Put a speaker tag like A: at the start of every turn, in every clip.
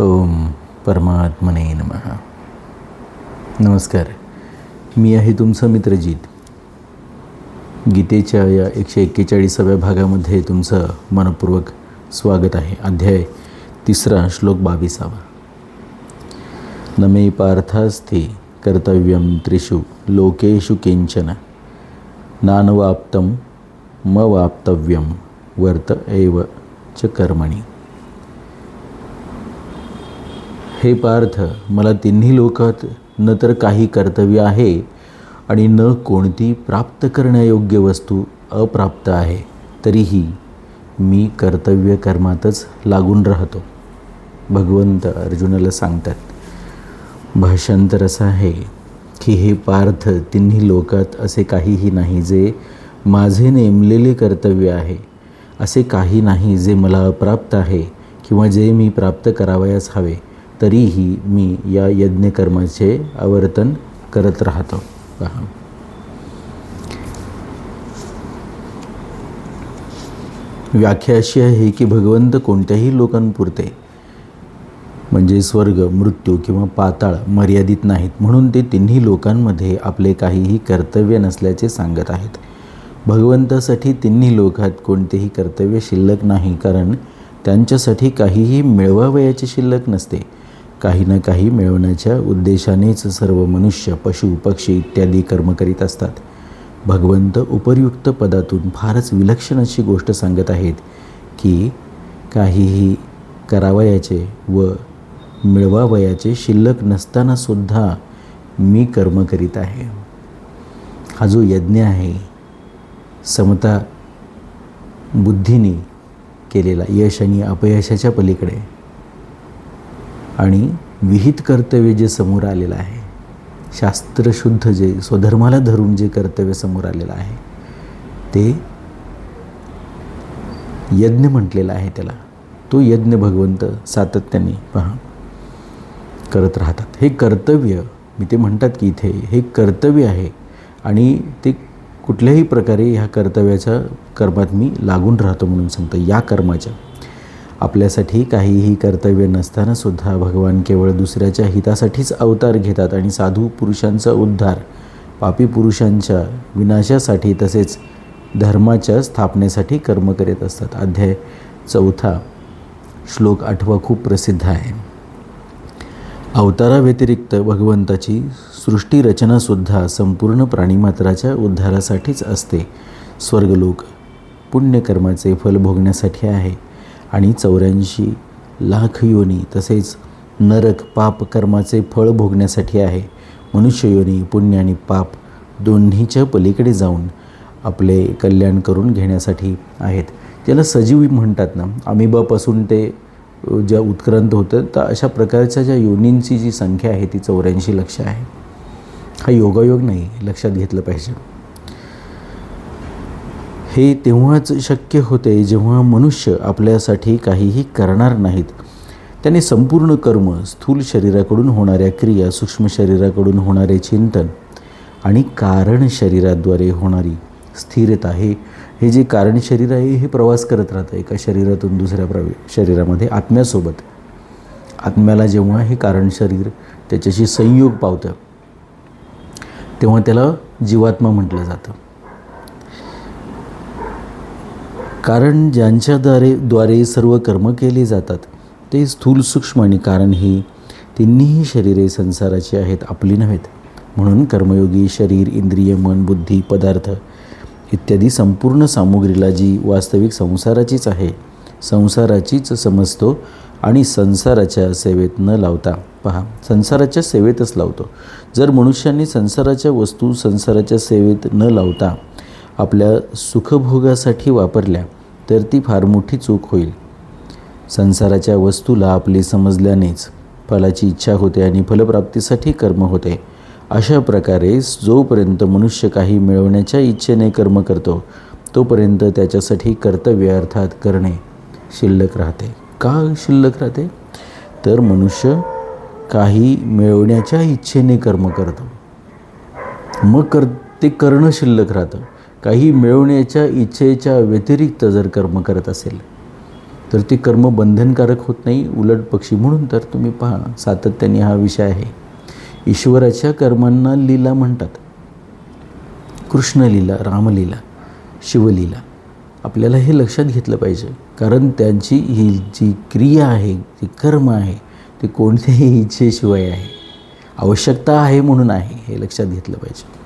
A: ओम परमात्मने नमः. नमस्कार मी आहे तुमचं मित्रजीत. गीतेच्या या एकशे एक्केचाळीसाव्या भागामध्ये तुमचं मनपूर्वक स्वागत आहे. अध्याय तिसरा श्लोक बावीसावा. न मे पार्थास्थे कर्तव्यम त्रिषु लोकेषु किंचन नानवाप्तं म वर्त एव च कर्मणी. हे पार्थ मला तिन्ही लोकात न तर काही कर्तव्य आहे आणि न कोणती प्राप्त करण्यायोग्य वस्तू अप्राप्त आहे तरीही मी कर्तव्य कर्मातच लागून राहतो. भगवंत अर्जुनाला सांगतात भाषांतर असं आहे की हे पार्थ तिन्ही लोकात असे काहीही नाही जे माझे नेमलेले कर्तव्य आहे असे काही नाही जे मला अप्राप्त आहे किंवा जे मी प्राप्त करावयास हवे. तरीही मी या यज्ञकर्माचे आवर्तन करत राहतो. पहा. व्याख्या अशी आहे की भगवंत कोणत्याही लोकांपुरते म्हणजे स्वर्ग मृत्यू किंवा पाताळ मर्यादित नाहीत म्हणून ते तिन्ही लोकांमध्ये आपले काहीही कर्तव्य नसल्याचे सांगत आहेत. भगवंतासाठी तिन्ही लोकात कोणतेही कर्तव्य शिल्लक नाही कारण त्यांच्यासाठी काहीही मिळवावयाचे शिल्लक नसते. काही ना काही मिळवण्याच्या उद्देशानेच सर्व मनुष्य पशु पक्षी इत्यादी कर्म करीत असतात. भगवंत उपर्युक्त पदातून फारच विलक्षण अशी गोष्ट सांगत आहेत की काहीही करावयाचे व मिळवावयाचे शिल्लक नसतानासुद्धा मी कर्म करीत आहे. हा जो यज्ञ आहे समता बुद्धीने केलेला यश आणि अपयशाच्या पलीकडे आणि विहित कर्तव्य जे समोर आलेलं आहे शास्त्रशुद्ध जे स्वधर्माला धरून जे कर्तव्य समोर आलेलं आहे ते यज्ञ म्हटलेलं आहे त्याला. तो यज्ञ भगवंत सातत्याने पहा करत राहतात. हे कर्तव्य मी ते म्हणतात की इथे हे कर्तव्य आहे आणि ते कुठल्याही प्रकारे ह्या कर्तव्याच्या कर्मात मी लागून राहतो म्हणून सांगतो. या कर्माच्या आपल्यासाठी काहीही कर्तव्य नसतानासुद्धा भगवान केवळ दुसऱ्याच्या हितासाठीच अवतार घेतात आणि साधू पुरुषांचा उद्धार पापी पुरुषांच्या विनाशासाठी तसेच धर्माच्या स्थापनेसाठी कर्म करीत असतात. अध्याय चौथा श्लोक आठवा खूप प्रसिद्ध आहे. अवताराव्यतिरिक्त भगवंताची सृष्टीरचनासुद्धा संपूर्ण प्राणीमात्राच्या उद्धारासाठीच असते. स्वर्गलोक पुण्यकर्माचे फल भोगण्यासाठी आहे. आणि चौऱ्याऐंशी लाख योनी तसेच नरक पाप कर्माचे फळ भोगण्यासाठी आहे. मनुष्य योनी पुण्य आणि पाप दोन्हीच्या पलीकडे जाऊन आपले कल्याण करून घेण्यासाठी आहेत. ज्याला सजीवी म्हणतात ना अमिबापासून ते ज्या उत्क्रांत होतं तर अशा प्रकारच्या ज्या योनींची जी संख्या आहे ती चौऱ्याऐंशी लक्ष आहे. हा योगायोग नाही लक्षात घेतलं पाहिजे. हे तेव्हाच शक्य होते जेव्हा मनुष्य आपल्यासाठी काहीही करणार नाहीत. त्याने संपूर्ण कर्म स्थूल शरीराकडून होणाऱ्या क्रिया सूक्ष्म शरीराकडून होणारे चिंतन आणि कारण शरीराद्वारे होणारी स्थिरता हे हे जे कारण शरीर आहे हे प्रवास करत राहतं एका शरीरातून दुसऱ्या प्रवे शरीरामध्ये आत्म्यासोबत. आत्म्याला जेव्हा हे कारण शरीर त्याच्याशी संयोग पावतं तेव्हा त्याला जीवात्मा म्हटलं जातं. कारण ज्यांच्याद्वारे द्वारे सर्व कर्म केले जातात ते स्थूल सूक्ष्म आणि कारण ही तिन्हीही शरीरे संसाराची आहेत आपली नव्हेत. म्हणून कर्मयोगी शरीर इंद्रिय मन बुद्धी पदार्थ इत्यादी संपूर्ण सामुग्रीला जी वास्तविक संसाराचीच आहे संसाराचीच समजतो आणि संसाराच्या सेवेत न लावता पहा संसाराच्या सेवेतच लावतो. जर मनुष्याने संसाराच्या वस्तू संसाराच्या सेवेत न लावता आपल्या सुखभोगासाठी वापरल्या तर ती फार मोठी चूक होईल. संसाराच्या वस्तूला आपले समजल्यानेच फलाची इच्छा होते आणि फलप्राप्तीसाठी कर्म होते. अशा प्रकारे जोपर्यंत मनुष्य काही मिळवण्याच्या इच्छेने कर्म करतो तोपर्यंत त्याच्यासाठी कर्तव्य अर्थात करणे शिल्लक राहते. का शिल्लक राहते? तर मनुष्य काही मिळवण्याच्या इच्छेने कर्म करतो. मग कर ते करणं शिल्लक राहतं. काही मिळवण्याच्या इच्छेच्या व्यतिरिक्त जर कर्म करत असेल तर ते कर्म बंधनकारक होत नाही. उलट पक्षी म्हणून तर तुम्ही पहा सातत्याने हा विषय आहे. ईश्वराच्या कर्मांना लीला म्हणतात. कृष्णलीला रामलीला शिवलीला आपल्याला हे लक्षात घेतलं पाहिजे. कारण त्यांची ही जी क्रिया आहे जी कर्म आहे ते कोणत्याही इच्छेशिवाय आहे. आवश्यकता आहे म्हणून आहे हे लक्षात घेतलं पाहिजे.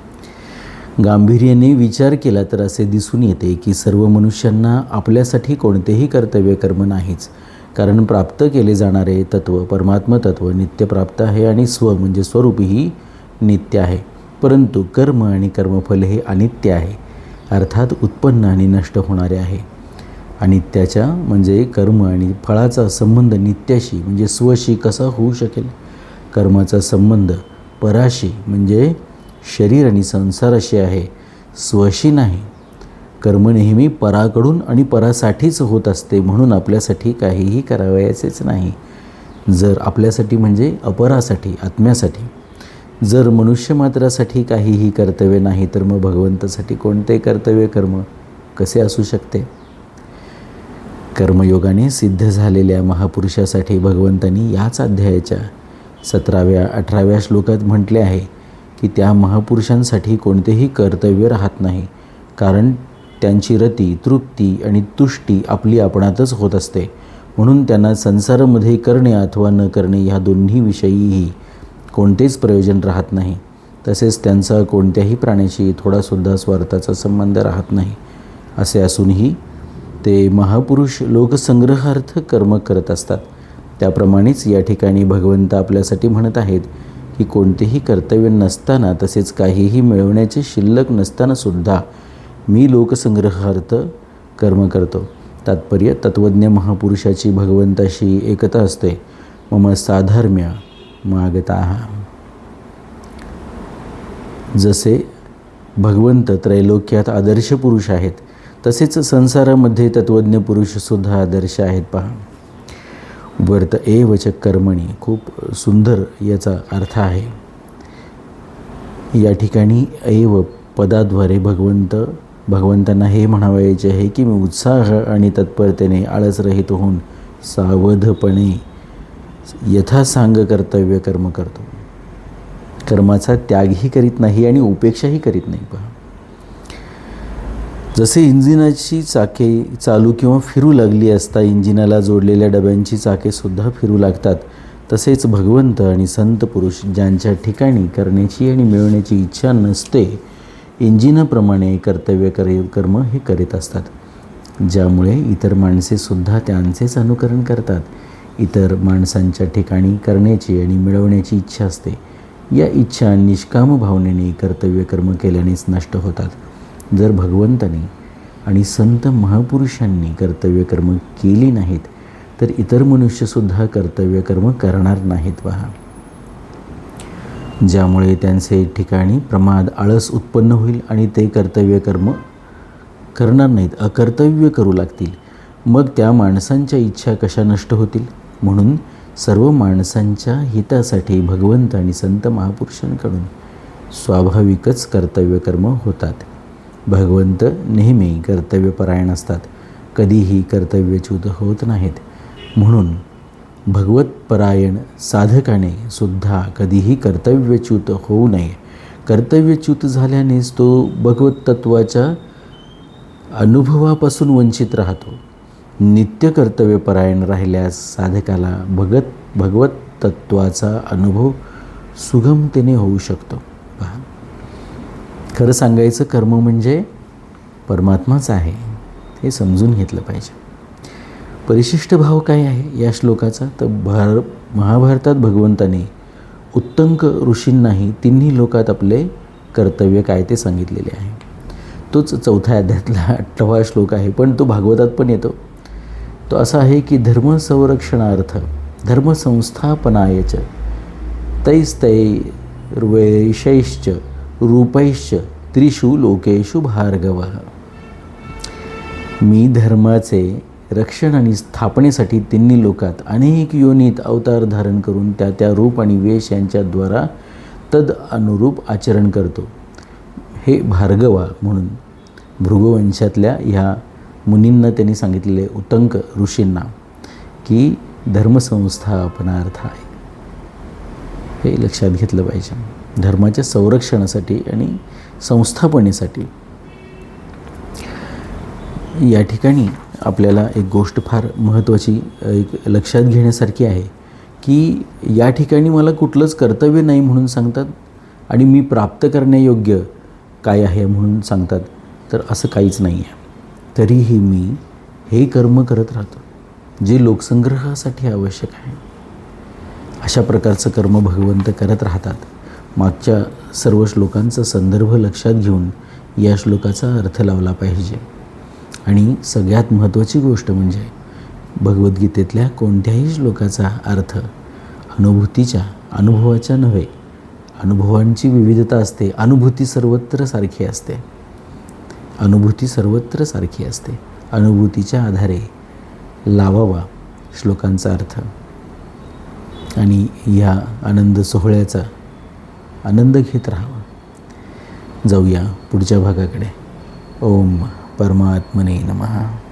A: गांभीर्याने विचार केला तर असे दिसून येते की सर्व मनुष्यांना आपल्यासाठी कोणतेही कर्तव्य कर्म नाहीच. कारण प्राप्त केले जाणारे तत्व परमात्म नित्यप्राप्त नित्य प्राप्त आहे आणि स्व म्हणजे स्वरूपही नित्य आहे. परंतु कर्म आणि कर्मफल हे अनित्य आहे. अर्थात उत्पन्न आणि नष्ट होणारे आहे. अनित्याच्या म्हणजे कर्म आणि फळाचा संबंध नित्याशी म्हणजे स्वशी कसा होऊ शकेल? कर्माचा संबंध पराशी म्हणजे शरीर आणि संसार असे आहे स्वशी नाही. कर्म नेहमी पराकडून आणि परासाठीच होत असते म्हणून आपल्यासाठी काहीही करावयाचेच नाही. जर आपल्यासाठी म्हणजे अपरासाठी आत्म्यासाठी. जर मनुष्य मात्रासाठी काहीही कर्तव्य नाही तर मग भगवंतासाठी कोणते कर्तव्य कर्म? कसे असू शकते? कर्मयोगाने सिद्ध झालेल्या महापुरुषासाठी भगवंतांनी याच अध्यायाच्या सतराव्या अठराव्या श्लोकात म्हटले आहे की त्या महापुरुषांसाठी कोणतेही कर्तव्य राहत नाही. कारण त्यांची रती तृप्ती आणि तुष्टी आपली आपणातच होत असते. म्हणून त्यांना संसारामध्ये करणे अथवा न करणे ह्या दोन्ही विषयीही कोणतेच प्रयोजन राहत नाही. तसेच त्यांचा कोणत्याही प्राण्याशी थोडासुद्धा स्वार्थाचा संबंध राहत नाही. असे असूनही ते महापुरुष लोकसंग्रहार्थ कर्म करत असतात. त्याप्रमाणेच या ठिकाणी भगवंत आपल्यासाठी म्हणत आहेत की कोणतेही कर्तव्य नसताना तसेच काहीही मिळवण्याचे शिल्लक नसतानासुद्धा मी लोकसंग्रहार्थ कर्म करतो. तात्पर्य तत्त्वज्ञ महापुरुषाची भगवंताशी एकता असते. मम साधर्म्य मागता. जसे भगवंत त्रैलोक्यात आदर्श पुरुष आहेत तसेच संसारामध्ये तत्त्वज्ञ पुरुषसुद्धा आदर्श आहेत पहा. वर्त एवच कर्मणी. खूप सुंदर याचा अर्थ आहे. या ठिकाणी एव पदाद्वारे भगवंत भगवंतांना हे म्हणावायचे आहे की मी उत्साह आणि तत्परतेने आळसरहित होऊन सावधपणे यथासांग कर्तव्य कर्म करतो. कर्माचा त्यागही करीत नाही आणि उपेक्षाही करीत नाही पहा. जसे इंजिनाची चाके चालू किंवा फिरू लागली असता इंजिनाला जोडलेल्या डब्यांची चाकेसुद्धा फिरू लागतात तसेच भगवंत आणि संत पुरुष ज्यांच्या ठिकाणी करण्याची आणि मिळवण्याची इच्छा नसते इंजिनाप्रमाणे कर्तव्य करे कर्म हे करीत असतात. ज्यामुळे इतर माणसेसुद्धा त्यांचेच अनुकरण करतात. इतर माणसांच्या ठिकाणी करण्याची आणि मिळवण्याची इच्छा असते. या इच्छा निष्काम भावनेने कर्तव्य कर्म केल्यानेच नष्ट होतात. जर भगवंताने आणि संत महापुरुषांनी कर्तव्यकर्म केली नाहीत तर इतर मनुष्यसुद्धा कर्तव्यकर्म करणार नाहीत पहा. ज्यामुळे त्यांचे ठिकाणी प्रमाद आळस उत्पन्न होईल आणि ते कर्तव्यकर्म करणार नाहीत अकर्तव्य करू लागतील. मग त्या माणसांच्या इच्छा कशा नष्ट होतील? म्हणून सर्व माणसांच्या हितासाठी भगवंत आणि संत महापुरुषांकडून स्वाभाविकच कर्तव्यकर्म होतात. भगवंत नेहमी कर्तव्यपरायण असतात. कधीही कर्तव्यच्युत होत नाहीत. म्हणून भगवतपरायण साधकाने सुद्धा कधीही कर्तव्यच्युत होऊ नये. कर्तव्यच्युत झाल्यानेच तो भगवत तत्वाच्या अनुभवापासून वंचित राहतो. नित्य कर्तव्यपरायण राहिल्यास साधकाला भगत भगवत तत्वाचा अनुभव सुगमतेने होऊ शकतो. खरं सांगायचं कर्म म्हणजे परमात्माच आहे हे समजून घेतलं पाहिजे. परिशिष्ट भाव काय आहे या श्लोकाचा? तर भार महाभारतात भगवंताने उत्तंक ऋषींनाही तिन्ही लोकात आपले कर्तव्य काय ते सांगितलेले आहे. तोच चौथ्या अध्यातला अठ्ठावा श्लोक आहे पण तो भागवतात पण येतो. तो असा आहे की धर्म संरक्षणार्थ धर्मसंस्थापनायच तैस्तैर्वैशैश्च रूपैश्च त्रिषु लोकेषु भार्गव। मी धर्माचे रक्षण आणि स्थापनेसाठी तिन्ही लोकात अनेक योनीत अवतार धारण करून त्या त्या रूप आणि वेश यांच्याद्वारा तद अनुरूप आचरण करतो. हे भार्गवा म्हणून भृगवंशातल्या ह्या मुनींना त्यांनी सांगितलेले उतंक ऋषींना की धर्मसंस्थापनार्थ आहे हे लक्षात घेतलं पाहिजे. धर्माच्या संरक्षणासाठी आणि संस्थापनेसाठी. या ठिकाणी आपल्याला एक गोष्ट फार महत्त्वाची एक लक्षात घेण्यासारखी आहे की या ठिकाणी मला कुठलंच कर्तव्य नाही म्हणून सांगतात आणि मी प्राप्त करण्यायोग्य काय आहे म्हणून सांगतात तर असं काहीच नाही आहे. तरीही मी हे कर्म करत राहतो जे लोकसंग्रहासाठी आवश्यक आहे. अशा प्रकारचं कर्म भगवंत करत राहतात. मागच्या सर्व श्लोकांचा संदर्भ लक्षात घेऊन या श्लोकाचा अर्थ लावला पाहिजे. आणि सगळ्यात महत्त्वाची गोष्ट म्हणजे भगवद्गीतेतल्या कोणत्याही श्लोकाचा अर्थ अनुभूतीच्या अनुभवाच्या नव्हे अनुभवांची विविधता असते अनुभूती सर्वत्र सारखी असते. अनुभूती सर्वत्र सारखी असते. अनुभूतीच्या आधारे लावावा श्लोकांचा अर्थ. आणि ह्या आनंद सोहळ्याचा आनंद घेत राहावा. जाऊया पुढच्या भागाकडे. ओम परमात्मने नमः.